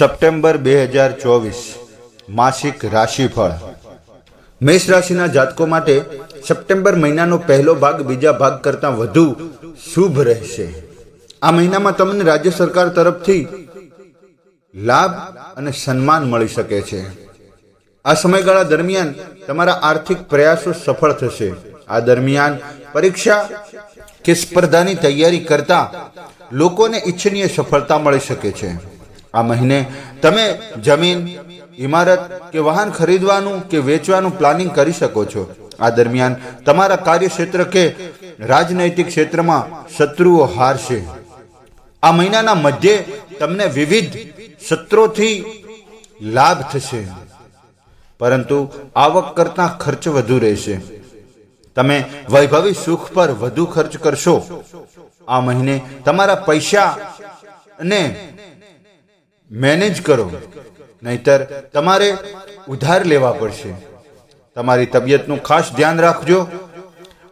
September બે હજાર ચોવીસ, માસિક રાશિફળ. મેષ રાશિના જાતકો માટે સપ્ટેમ્બર મહિનાનો પહેલો ભાગ બીજા ભાગ કરતાં વધુ શુભ રહેશે. આ મહિનામાં તમને રાજ્ય સરકાર તરફથી લાભ અને સન્માન મળી શકે છે. આ સમયગાળા દરમિયાન તમારા આર્થિક પ્રયાસો સફળ થશે. આ દરમિયાન પરીક્ષા કે સ્પર્ધાની તૈયારી કરતા લોકોને ઈચ્છનીય સફળતા મળી શકે છે. આ મહિને તમે જમીન ઇમારત કે વાહન ખરીદવાનું કે વેચવાનું પ્લાનિંગ કરી શકો છો. આ દરમિયાન તમારા કાર્યક્ષેત્ર કે રાજનૈતિક ક્ષેત્રમાં શત્રુઓ હારશે. આ મહિનાના મધ્યે તમને વિવિધ સત્રોથી લાભ થશે. પરંતુ આવક કરતાં ખર્ચ વધુ રહેશે. તમે વૈભવી સુખ પર વધુ ખર્ચ કરશો. આ મહિને તમારા પૈસા ને મેનેજ કરો. નહીતર તમારે ઉધાર લેવા પડશે. તમારી તબિયતનું ખાસ ધ્યાન રાખજો.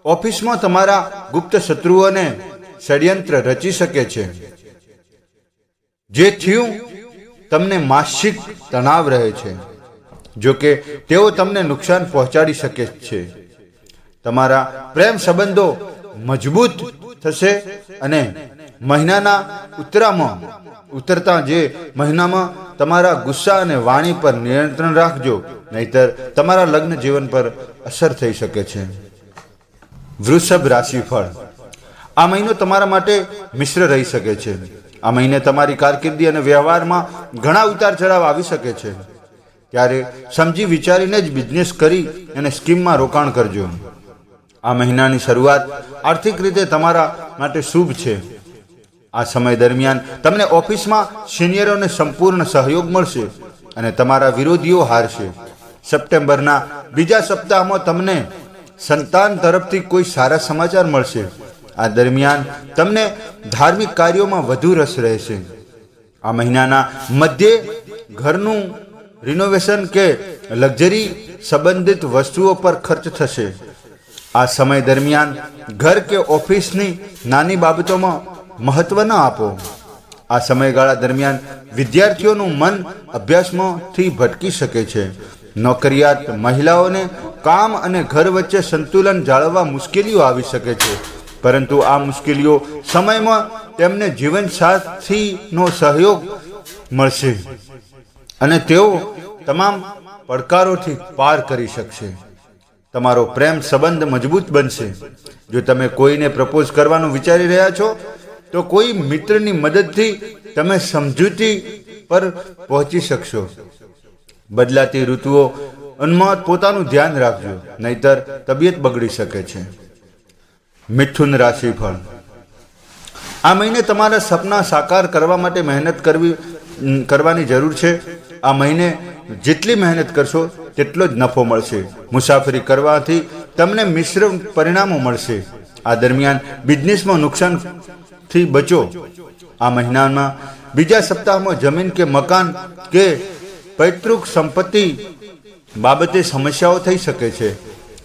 ઓફિસમાં તમારા ગુપ્ત શત્રુઓને ષડયંત્ર રચી શકે છે. જે થયું તમને માસિક તણાવ રહે છે. જો કે તેઓ તમને નુકસાન પહોંચાડી શકે છે. તમારા પ્રેમ સંબંધો મજબૂત થશે અને મહિનાના ઉત્તરામાં ઉતરતા જે મહિનામાં તમારા ગુસ્સા અને વાણી પર નિયંત્રણ રાખજો, નહીતર તમારા લગ્ન જીવન પર અસર થઈ શકે છે. વૃષભ રાશિફળ. આ મહિનો તમારા માટે મિશ્ર રહી શકે છે. આ મહિને તમારી કારકિર્દી અને વ્યવહારમાં ઘણા ઉતાર ચઢાવ આવી શકે છે. ત્યારે સમજી વિચારીને જ બિઝનેસ કરી અને સ્કીમમાં રોકાણ કરજો. આ મહિનાની શરૂઆત આર્થિક રીતે તમારા માટે શુભ છે. આ સમય દરમિયાન તમને ઓફિસમાં સિનિયરોને સંપૂર્ણ સહયોગ મળશે અને તમારા વિરોધીઓ હારશે. સપ્ટેમ્બરના બીજા સપ્તાહમાં તમને સંતાન તરફથી કોઈ સારા સમાચાર મળશે. આ દરમિયાન તમને ધાર્મિક કાર્યોમાં વધુ રસ રહેશે. આ મહિનાના મધ્યે ઘરનું રિનોવેશન કે લક્ઝરી સંબંધિત વસ્તુઓ પર ખર્ચ થશે. આ સમય દરમિયાન ઘર કે ઓફિસની નાની બાબતોમાં મહત્વ ન આપો. આ સમયગાળા દરમિયાન વિદ્યાર્થીઓનું મન અભ્યાસમાંથી ભટકી શકે છે. નોકરિયાત મહિલાઓને કામ અને ઘર વચ્ચે સંતુલન જાળવવા મુશ્કેલીઓ આવી શકે છે. પરંતુ આ મુશ્કેલીઓ સમયમાં તેમને જીવનસાથીનો સહયોગ મળશે અને તેઓ તમામ પડકારોથી પાર કરી શકશે. તમારો પ્રેમ સંબંધ મજબૂત બનશે. જો તમે કોઈને પ્રપોઝ કરવાનું વિચારી રહ્યા છો તો કોઈ મિત્રની મદદથી તમે સમજૂતી પર પહોંચી શકશો. બદલાતી ઋતુઓ અનમાં પોતાનું ધ્યાન રાખજો, નહીતર તબિયત બગડી શકે છે. મિથુન રાશિફળ. આ મહિને તમારા સપના સાકાર કરવા માટે મહેનત કરવી કરવાની જરૂર છે. આ મહિને જેટલી મહેનત કરશો, તેટલો જ નફો મળશે. મુસાફરી કરવાથી તમને મિશ્ર પરિણામો મળશે. આ દરમિયાન બિઝનેસમાં નુકસાનથી બચો. આ મહિનામાં બીજા સપ્તાહમાં જમીન કે મકાન કે પૈતૃક સંપત્તિ બાબતે સમસ્યાઓ થઈ શકે છે.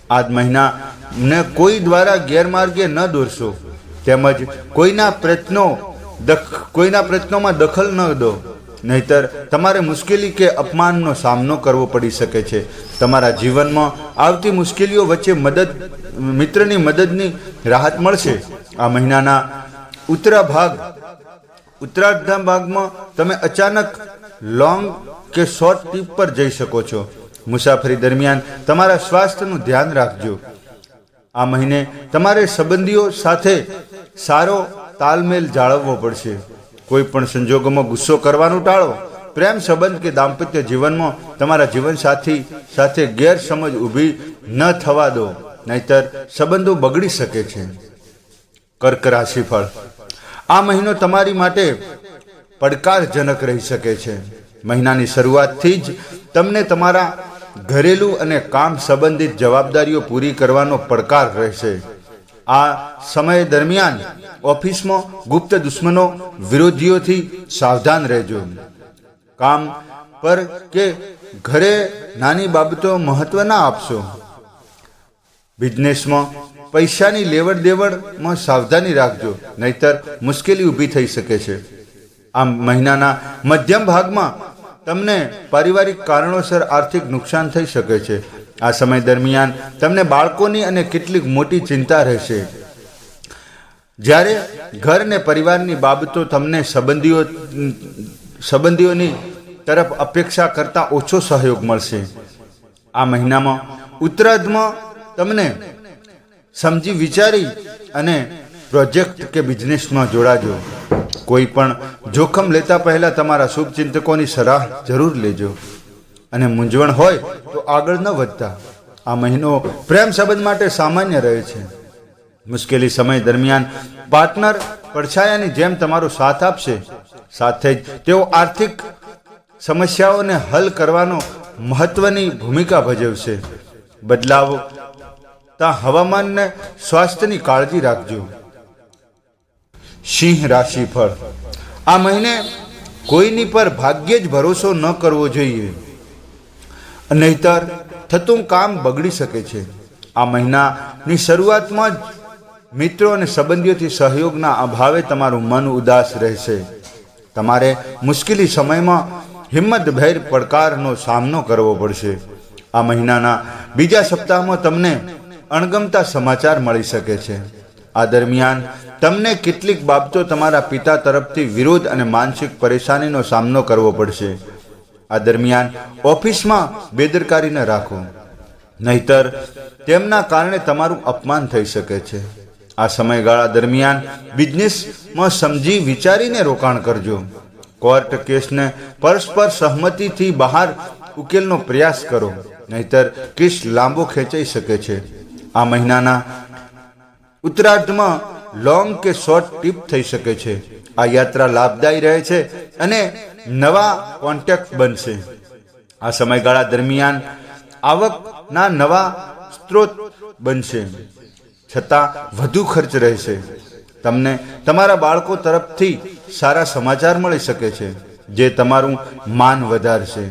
આ મહિનાને કોઈ દ્વારા ગેરમાર્ગે ન દોરશો. તેમજ કોઈના પ્રયત્નો કોઈના પ્રયત્નોમાં દખલ ન દો. નહીતર તમારે મુશ્કેલી કે અપમાનનો સામનો કરવો પડી શકે છે. તમારા જીવનમાં આવતી મુશ્કેલીઓ વચ્ચે મદદ, મિત્રની મદદની રાહત મળશે. આ મહિનાના ઉત્તરા ભાગ. ઉત્તરાર્ધ ભાગમાં તમે અચાનક લોંગ કે શોર્ટ ટ્રીપ પર જઈ શકો છો. મુસાફરી દરમિયાન તમારા સ્વાસ્થ્યનું ધ્યાન રાખજો. આ મહિને તમારે સંબંધીઓ સાથે સારો તાલમેલ જાળવવો પડશે. કોઈ પણ સંજોગોમાં ગુસ્સો કરવાનું ટાળો. પ્રેમ સંબંધ કે દાંપત્ય જીવનમાં તમારા જીવનસાથી સાથે ગેરસમજ ઊભી ન થવા દો. નહીતર સંબંધો બગડી શકે છે. કર્ક રાશિફળ. આ મહિનો તમારી માટે પડકારજનક રહી શકે છે. મહિનાની શરૂઆતથી જ તમને તમારા ઘરેલું અને કામ સંબંધિત જવાબદારીઓ પૂરી કરવાનો પડકાર રહેશે. આ સમય દરમિયાન ઓફિસમાં ગુપ્ત દુશ્મનો વિરોધીઓથી સાવધાન રહેજો. કામ પર કે ઘરે નાની બાબતો મહત્વ ના આપશો. બિઝનેસમાં પૈસાની લેવડ દેવડમાં સાવધાની રાખજો, નહીતર મુશ્કેલી ઊભી થઈ શકે છે. આ મહિનાના મધ્યમ ભાગમાં તમને પારિવારિક કારણોસર આર્થિક નુકસાન થઈ શકે છે. આ સમય દરમિયાન તમને બાળકોની અને કેટલીક મોટી ચિંતા રહેશે. જ્યારે ઘર અને પરિવારની બાબતો તમને સંબંધીઓ, સંબંધીઓની તરફ અપેક્ષા કરતાં ઓછો સહયોગ મળશે. આ મહિનામાં ઉત્તરાર્ધમાં તમને સમજી વિચારી અને પ્રોજેક્ટ કે બિઝનેસમાં જોડાજો. કોઈ પણ જોખમ લેતા પહેલા તમારા શુભચિંતકોની સલાહ જરૂર લેજો. અને મૂંઝવણ હોય તો આગળ ન વધતા. આ મહિનો પ્રેમ સંબંધ માટે સામાન્ય રહે છે. મુશ્કેલી સમય દરમિયાન પાર્ટનર પડછાયાની જેમ તમારો સાથ આપશે. સાથે જ તેઓ આર્થિક સમસ્યાઓને હલ કરવાનો મહત્વની ભૂમિકા ભજવશે. બદલાવતા હવામાનને સ્વાસ્થ્યની કાળજી રાખજો. સિંહ રાશિ ફળ. આ મહિને કોઈની પર ભાગ્યે જ ભરોસો ન કરવો જોઈએ. નહીતર થતું કામ બગડી શકે છે. આ મહિનાની શરૂઆતમાં જ મિત્રો અને સંબંધીઓથી સહયોગના અભાવે તમારું મન ઉદાસ રહેશે. તમારે મુશ્કેલી સમયમાં હિંમતભેર પડકારનો સામનો કરવો પડશે. આ મહિનાના બીજા સપ્તાહમાં તમને અણગમતા સમાચાર મળી શકે છે. આ દરમિયાન તમને કેટલીક બાબતો તમારા પિતા તરફથી વિરોધ અને માનસિક પરેશાનીનો સામનો કરવો પડશે. આ દરમિયાન ઓફિસમાં બેદરકારી ન રાખો. નહીતર તેમના કારણે તમારું અપમાન થઈ શકે છે. આ સમયગાળા દરમિયાન બિઝનેસમાં સમજી વિચારીને રોકાણ કરજો. કોર્ટ કેસને પરસ્પર સહમતિથી બહાર ઉકેલનો પ્રયાસ કરો. નહીતર કેસ લાંબો ખેંચાઈ શકે છે. આ મહિનાના ઉત્તરાર્ધમાં લોંગ કે શોર્ટ ટ્રીપ થઈ શકે છે. આ યાત્રા લાભદાયી રહે છે અને નવા કોન્ટેક્ટ બનશે. આ સમયગાળા દરમિયાન આવકના નવા સ્ત્રોત બનશે. છતાં વધુ ખર્ચ રહેશે. તમને તમારા બાળકો તરફથી સારા સમાચાર મળી શકે છે, જે તમારું માન વધારશે.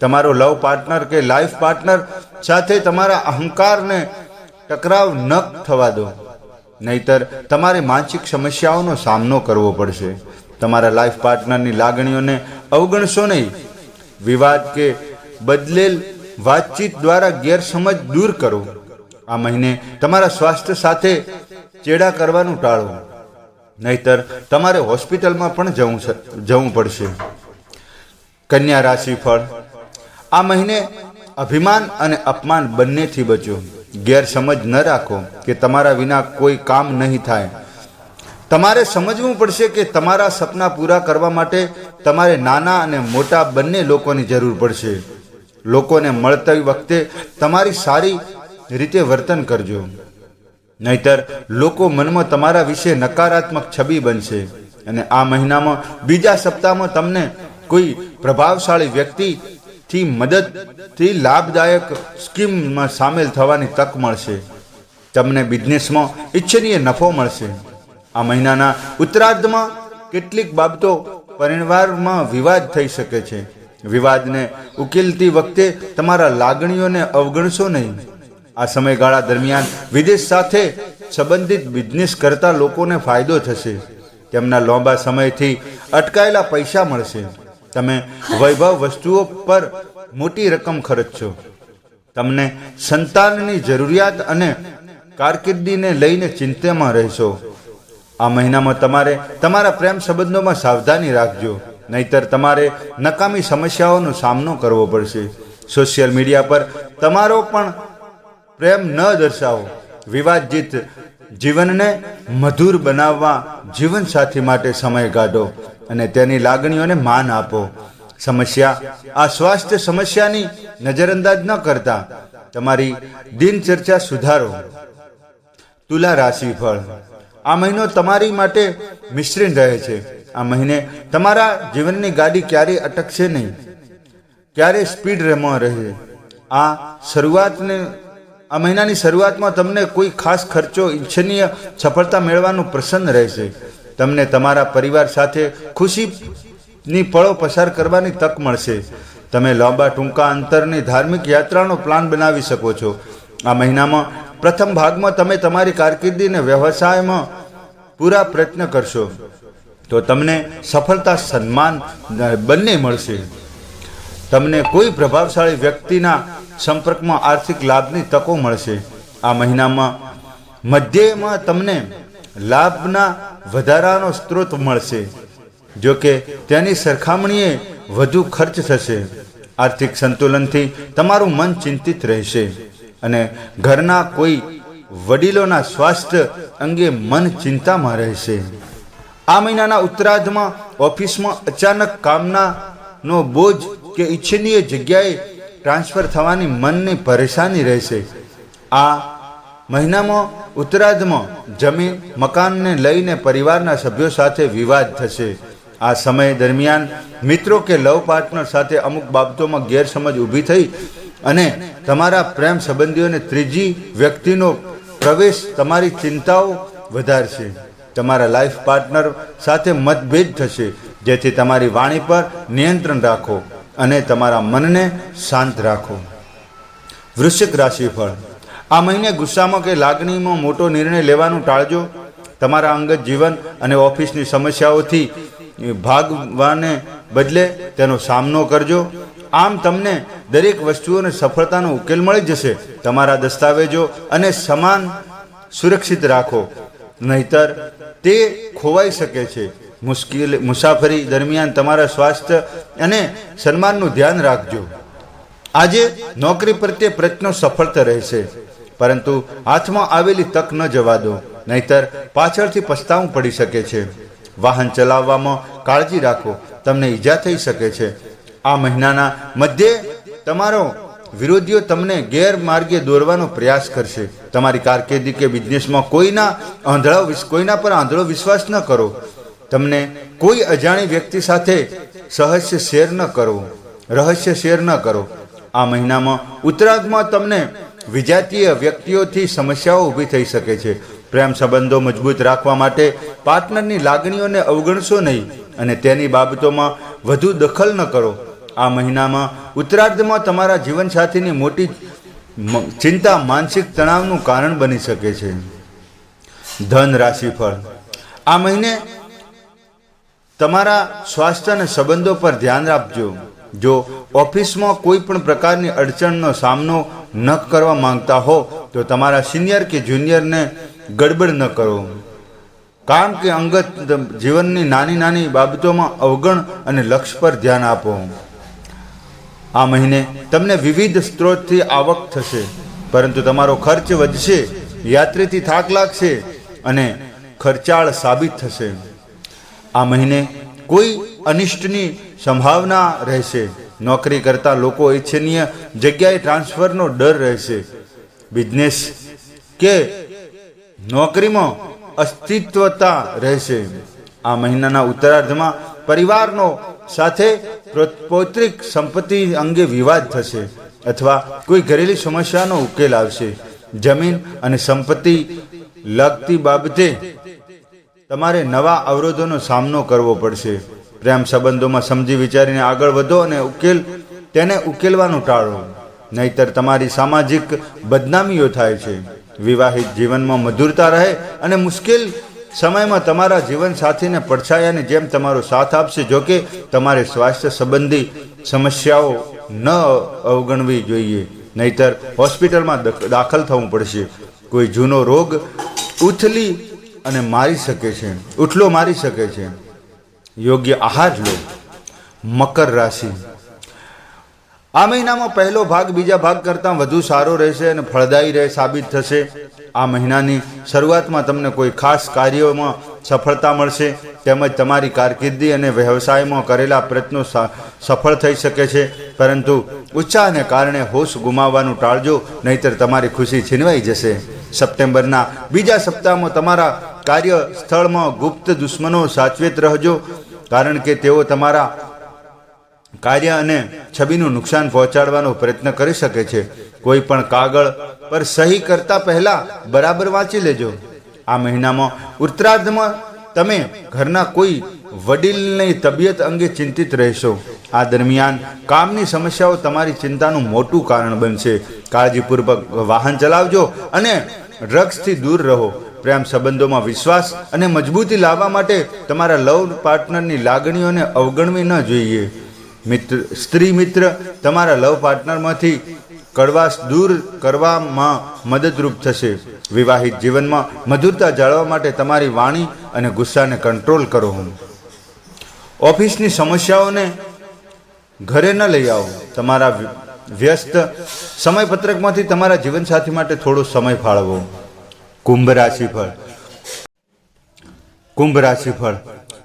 તમારો લવ પાર્ટનર કે લાઈફ પાર્ટનર સાથે તમારા અહંકારને ટકરાવ ન થવા દો. નહીતર તમારે માનસિક સમસ્યાઓનો સામનો કરવો પડશે. તમારા લાઈફ પાર્ટનરની લાગણીઓને અવગણશો નહીં. વિવાદ કે બદલેલ વાતચીત દ્વારા ગેરસમજ દૂર કરો. આ મહિને તમારા સ્વાસ્થ્ય સાથે ચેડા કરવાનું ટાળો. નહીતર તમારે હોસ્પિટલમાં પણ જવું જવું પડશે. કન્યા રાશિ ફળ આ મહિને અભિમાન અને અપમાન બંનેથી બચો. ગેરસમજ ન રાખો કે તમારા વિના કોઈ કામ નહીં થાય. તમારે સમજવું પડશે કે તમારા સપના પૂરા કરવા માટે તમારે નાના અને મોટા બંને લોકોની જરૂર પડશે. લોકોને મળતી વખતે તમારી સારી રીતે વર્તન કરજો. નહીતર લોકો મનમાં તમારા વિશે નકારાત્મક છબી બનશે અને આ મહિનામાં બીજા સપ્તાહમાં તમને કોઈ પ્રભાવશાળી વ્યક્તિથી મદદથી લાભદાયક સ્કીમમાં સામેલ થવાની તક મળશે. તમને બિઝનેસમાં ઈચ્છનીય નફો મળશે. આ મહિનાના ઉત્તરાર્ધમાં કેટલીક બાબતો પરિવારમાં વિવાદ થઈ શકે છે. વિવાદને ઉકેલતી વખતે તમારા લાગણીઓને અવગણશો નહીં. આ સમયગાળા દરમિયાન વિદેશ સાથે સંબંધિત બિઝનેસ કરતા લોકોને ફાયદો થશે. તેમના લાંબા સમયથી અટકાયેલા પૈસા મળશે. તમે વૈભવ વસ્તુઓ પર મોટી રકમ ખર્ચશો. તમને સંતાનની જરૂરિયાત અને કારકિર્દીને લઈને ચિંતામાં રહેશો. આ મહિનામાં તમારે તમારા પ્રેમ સંબંધોમાં સાવધાની રાખજો. નહીતર તમારે નકામી સમસ્યાઓનો સામનો કરવો પડશે. સોશિયલ મીડિયા પર તમારો પણ પ્રેમ ન દર્શાવો. વિવાદિત જીવનને મધુર બનાવવા જીવનસાથી માટે સમય કાઢો. અને તેની લાગણીઓને માન આપો. સમસ્યા, આ સ્વાસ્થ્ય સમસ્યાની નજરઅંદાજ ન કરતા. તમારી દિનચર્ચા સુધારો. તુલા રાશિ ફળ આ મહિનો તમારી માટે મિશ્રિત રહે છે. આ મહિને તમારા જીવનની ગાડી ક્યારેય અટકશે નહીં. ક્યારેય સ્પીડ રમવા રહે. આ શરૂઆતને, આ મહિનાની શરૂઆતમાં તમને કોઈ ખાસ ખર્ચો, ઈચ્છનીય સફળતા મેળવવાનું પ્રસન્ન રહેશે. તમને તમારા પરિવાર સાથે ખુશીની પળો પસાર કરવાની તક મળશે. તમે લાંબા ટૂંકા અંતરની ધાર્મિક યાત્રાનો પ્લાન બનાવી શકો છો. આ મહિનામાં પ્રથમ ભાગમાં તમે તમારી કારકિર્દીને વ્યવસાયમાં પૂરા પ્રયત્ન કરશો. તો તમને સફળતા, સન્માન બંને મળશે. તમને કોઈ પ્રભાવશાળી વ્યક્તિના સંપર્કમાં આર્થિક લાભની તકો મળશે. આ મહિનામાં મધ્યમાં તમને લાભના વધારાનો સ્ત્રોત મળશે. જો કે તેની સરખામણીએ વધુ ખર્ચ થશે. આર્થિક સંતુલનથી તમારું મન ચિંતિત રહેશે અને ઘરના કોઈ વડીલોના સ્વાસ્થ્ય અંગે મન ચિંતામાં રહેશે. આ મહિનાના ઉત્તરાર્ધમાં ઓફિસમાં અચાનક કામનાનો બોજ કે ઈચ્છનીય જગ્યાએ ટ્રાન્સફર થવાની મનની પરેશાની રહેશે. આ મહિનામાં, ઉત્તરાર્ધમાં જમીન, મકાનને લઈને પરિવારના સભ્યો સાથે વિવાદ થશે. આ સમય દરમિયાન મિત્રો કે લવ પાર્ટનર સાથે અમુક બાબતોમાં ગેરસમજ ઊભી થઈ અને તમારા પ્રેમ સંબંધીઓને ત્રીજી વ્યક્તિનો પ્રવેશ તમારી ચિંતાઓ વધારશે. તમારા લાઈફ પાર્ટનર સાથે મતભેદ થશે. જેથી તમારી વાણી પર નિયંત્રણ રાખો અને તમારા મનને શાંત રાખો. વૃશ્ચિક રાશિફળ. આ મહિને ગુસ્સામાં કે લાગણીમાં મોટો નિર્ણય લેવાનું ટાળજો. તમારા અંગત જીવન અને ઓફિસની સમસ્યાઓથી ભાગવાને બદલે તેનો સામનો કરજો. આમ તમને દરેક વસ્તુઓને સફળતાનો ઉકેલ મળી જશે. તમારા દસ્તાવેજો અને સમાન સુરક્ષિત રાખો. નહીતર તે ખોવાઈ શકે છે. મુશ્કેલ મુસાફરી દરમિયાન તમારા સ્વાસ્થ્ય અને સન્માનનું ધ્યાન રાખજો. આજે નોકરી પ્રત્યે પ્રયત્નો સફળતા રહેશે. પરંતુ હાથમાં આવેલી તક ન જવા દો, નહીતર પાછળથી પસ્તાવું પડી શકે છે. વાહન ચલાવવામાં કાળજી રાખો, તમને ઈજા થઈ શકે છે. આ મહિનાના મધ્યે તમારો વિરોધીઓ તમને ગેરમાર્ગે દોરવાનો પ્રયાસ કરશે. તમારી કારકિર્દી કે બિઝનેસમાં કોઈના આંધળો કોઈના પર આંધળો વિશ્વાસ ન કરો. તમને કોઈ અજાણી વ્યક્તિ સાથે સહસ્ય શેર ન કરો. રહસ્ય શેર ન કરો. આ મહિનામાં ઉત્તરાર્ધમાં તમને વિજાતીય વ્યક્તિઓથી સમસ્યાઓ ઊભી થઈ શકે છે. પ્રેમ સંબંધો મજબૂત રાખવા માટે પાર્ટનરની લાગણીઓને અવગણશો નહીં અને તેની બાબતોમાં વધુ દખલ ન કરો. આ મહિનામાં ઉત્તરાર્ધમાં તમારા જીવનસાથીની મોટી ચિંતા માનસિક તણાવનું કારણ બની શકે છે. ધન રાશિફળ આ મહિને તમારા સ્વાસ્થ્ય અને સંબંધો પર ધ્યાન આપજો. જો ઓફિસમાં કોઈ પણ પ્રકારની અડચણનો સામનો ન કરવા માંગતા હો, તો તમારા સિનિયર કે જુનિયરને ગડબડ ન કરો. કામ કે અંગત જીવનની નાની નાની બાબતોમાં અવગણ અને લક્ષ્ય પર ધ્યાન આપો. આ મહિને તમને વિવિધ સ્ત્રોતથી આવક થશે, પરંતુ તમારો ખર્ચ વધશે, યાત્રીથી થાક લાગશે અને ખર્ચાળ સાબિત થશે. આ મહિને કોઈ અનિષ્ટની સંભાવના રહેશે. નોકરી કરતા લોકો ઈચ્છનીય જગ્યાએ ટ્રાન્સફરનો ડર રહેશે. બિઝનેસ કે નોકરીમાં અસ્તિત્વતા રહેશે. આ મહિનાના ઉત્તરાર્ધમાં પરિવારનો સાથે પૌત્રિક સંપત્તિ અંગે વિવાદ થશે અથવા કોઈ ઘરેલી સમસ્યાનો ઉકેલ આવશે. જમીન અને સંપત્તિ લગતી બાબતે તમારે નવા અવરોધોનો સામનો કરવો પડશે. પ્રેમ સંબંધોમાં સમજી વિચારીને આગળ વધો અને ઉકેલ તેને ઉકેલવાનું ટાળો. નહીતર તમારી સામાજિક બદનામીઓ થાય છે. વિવાહિત જીવનમાં મધુરતા રહે અને મુશ્કેલ સમયમાં તમારા જીવનસાથીને પડછાયાની જેમ તમારો સાથ આપશે જોકે તમારે સ્વાસ્થ્ય સંબંધી સમસ્યાઓ ન અવગણવી જોઈએ. નહીતર હોસ્પિટલમાં દાખલ થવું પડશે. કોઈ જૂનો રોગ ઉથલી અને મારી શકે છે. ઉથલો મારી શકે છે. યોગ્ય આહાર લો. મકર રાશિ. આ મહિનામાં પહેલો ભાગ બીજા ભાગ કરતાં વધુ સારો રહેશે અને ફળદાયી રહે સાબિત થશે. આ મહિનાની શરૂઆતમાં તમને કોઈ ખાસ કાર્યોમાં સફળતા મળશે. તેમજ તમારી કારકિર્દી અને વ્યવસાયમાં કરેલા પ્રયત્નો સફળ થઈ શકે છે. પરંતુ ઉત્સાહને કારણે હોશ ગુમાવવાનું ટાળજો, નહીતર તમારી ખુશી છીનવાઈ જશે. સપ્ટેમ્બરના બીજા સપ્તાહમાં તમારા કાર્ય સ્થળમાં ગુપ્ત દુશ્મનો સાચવેત રહેજો. કારણ કે તેઓ તમારા કાર્ય અને છબીનું નુકસાન પહોંચાડવાનો પ્રયત્ન કરી શકે છે. કોઈ પણ કાગળ પર સહી કરતા પહેલા બરાબર વાંચી લેજો. આ મહિનામાં ઉત્તરાર્ધમાં તમે ઘરના કોઈ વડીલની તબિયત અંગે ચિંતિત રહેશો. આ દરમિયાન કામની સમસ્યાઓ તમારી ચિંતાનું મોટું કારણ બનશે. કાળજીપૂર્વક વાહન ચલાવજો અને ડ્રગ્સથી દૂર રહો. પ્રેમ સંબંધોમાં વિશ્વાસ અને મજબૂતી લાવવા માટે તમારા લવ પાર્ટનરની લાગણીઓને અવગણવી ન જોઈએ. મિત્ર, સ્ત્રી મિત્ર, તમારા લવ પાર્ટનરમાંથી કડવાશ દૂર કરવામાં મદદરૂપ થશે. વિવાહિત જીવનમાં મધુરતા જાળવવા માટે તમારી વાણી અને ગુસ્સાને કંટ્રોલ કરો. ઓફિસની સમસ્યાઓને ઘરે ન લઈ આવો. તમારા વ્યસ્ત. સમયપત્રકમાંથી તમારા જીવનસાથી માટે થોડો સમય ફાળવો. કુંભ રાશિફળ. કુંભ રાશિફળ.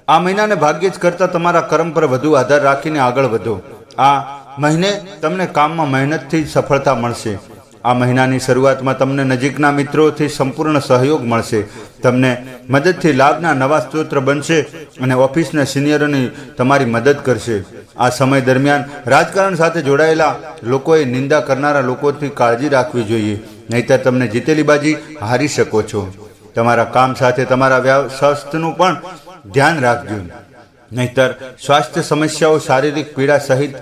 આ મહિનાને ભાગ્યે જ કરતા તમારા કર્મ પર વધુ આધાર રાખીને આગળ વધો. આ મહિને તમને કામમાં મહેનતથી સફળતા મળશે. આ મહિનાની શરૂઆતમાં તમને નજીકના મિત્રોથી સંપૂર્ણ સહયોગ મળશે. તમને મદદથી લાભના નવા સ્ત્રોત બનશે અને ઓફિસના સિનિયરોની તમારી મદદ કરશે. આ સમય દરમિયાન રાજકારણ સાથે જોડાયેલા લોકોએ નિંદા કરનારા લોકોથી કાળજી રાખવી જોઈએ. નહીંતર તમને જીતેલી બાજી હારી શકો છો. તમારા કામ સાથે તમારા સ્વાસ્થ્યનું પણ ધ્યાન રાખજો. નહીતર સ્વાસ્થ્ય સમસ્યાઓ શારીરિક પીડા સહિત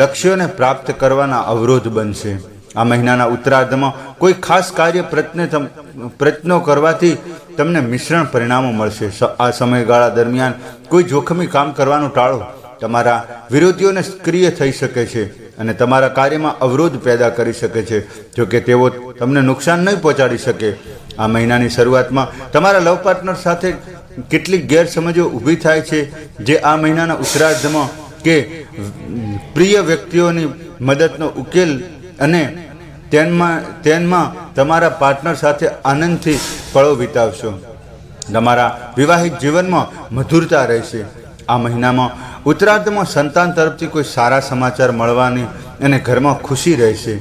લક્ષ્યોને પ્રાપ્ત કરવાના અવરોધ બનશે. આ મહિનાના ઉત્તરાર્ધમાં કોઈ ખાસ કાર્ય પ્રયત્ન પ્રયત્નો કરવાથી તમને મિશ્રણ પરિણામો મળશે. આ સમયગાળા દરમિયાન કોઈ જોખમી કામ કરવાનું ટાળો. તમારા વિરોધીઓને સક્રિય થઈ શકે છે અને તમારા કાર્યમાં અવરોધ પેદા કરી શકે છે. જોકે તેઓ તમને નુકસાન નહીં પહોંચાડી શકે. આ મહિનાની શરૂઆતમાં તમારા લવ પાર્ટનર સાથે કેટલીક ગેરસમજો ઊભી થાય છે, જે આ મહિનાના ઉત્તરાર્ધમાં કે પ્રિય વ્યક્તિઓની મદદનો ઉકેલ અને તેનમાં તેનમાં તમારા પાર્ટનર સાથે આનંદથી પળો વિતાવશો. તમારા વિવાહિત જીવનમાં મધુરતા રહેશે. આ મહિનામાં ઉત્તરાર્ધમાં સંતાન તરફથી કોઈ સારા સમાચાર મળવાની અને ઘરમાં ખુશી રહેશે.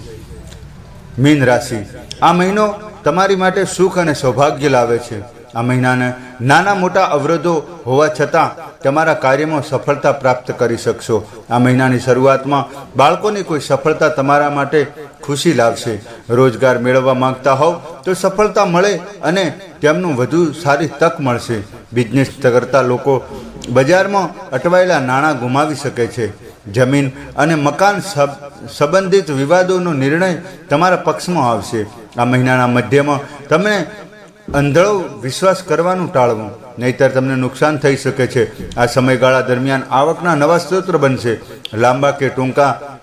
મીન રાશિ. આ મહિનો તમારી માટે સુખ અને સૌભાગ્ય લાવે છે. આ મહિનાને નાના મોટા અવરોધો હોવા છતાં તમારા કાર્યમાં સફળતા પ્રાપ્ત કરી શકશો. આ મહિનાની શરૂઆતમાં બાળકોની કોઈ સફળતા તમારા માટે ખુશી લાવશે. રોજગાર મેળવવા માંગતા હોવ તો સફળતા મળે અને તેમનું વધુ સારી તક મળશે. બિઝનેસ કરતા લોકો બજારમાં અટવાયેલા નાણાં ગુમાવી શકે છે. જમીન અને મકાન સંબંધિત વિવાદોનો નિર્ણય તમારા પક્ષમાં આવશે. આ મહિનાના મધ્યમાં તમને અંધળો વિશ્વાસ કરવાનું ટાળવું. નહીતર તમને નુકસાન થઈ શકે છે. આ સમયગાળા દરમિયાન આવકના નવા સ્ત્રોત બનશે. લાંબા કે ટૂંકા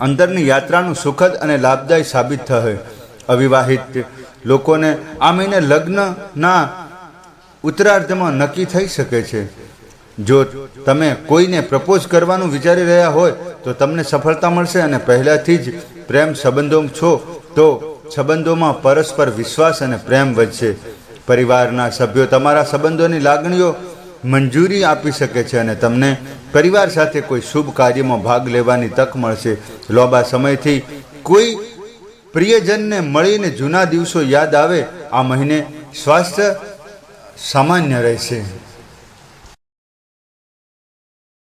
અંદરની યાત્રાનું સુખદ અને લાભદાયી સાબિત થશે. અવિવાહિત લોકોને આ મહિને લગ્નના ઉત્તરાર્ધમાં નક્કી થઈ શકે છે. જો તમે કોઈને પ્રપોઝ કરવાનું વિચારી રહ્યા હોય, તો તમને સફળતા મળશે અને પહેલાથી જ પ્રેમ સંબંધો છો, તો સંબંધોમાં પરસ્પર વિશ્વાસ અને પ્રેમ વધશે. પરિવારના સભ્યો તમારા સંબંધોની લાગણીઓ મંજૂરી આપી શકે છે અને તમને પરિવાર સાથે કોઈ શુભ કાર્યમાં ભાગ લેવાની તક મળશે. લાંબા સમયથી કોઈ પ્રિયજનને મળીને જૂના દિવસો યાદ આવે, આ મહિને સ્વાસ્થ્ય સામાન્ય રહેશે.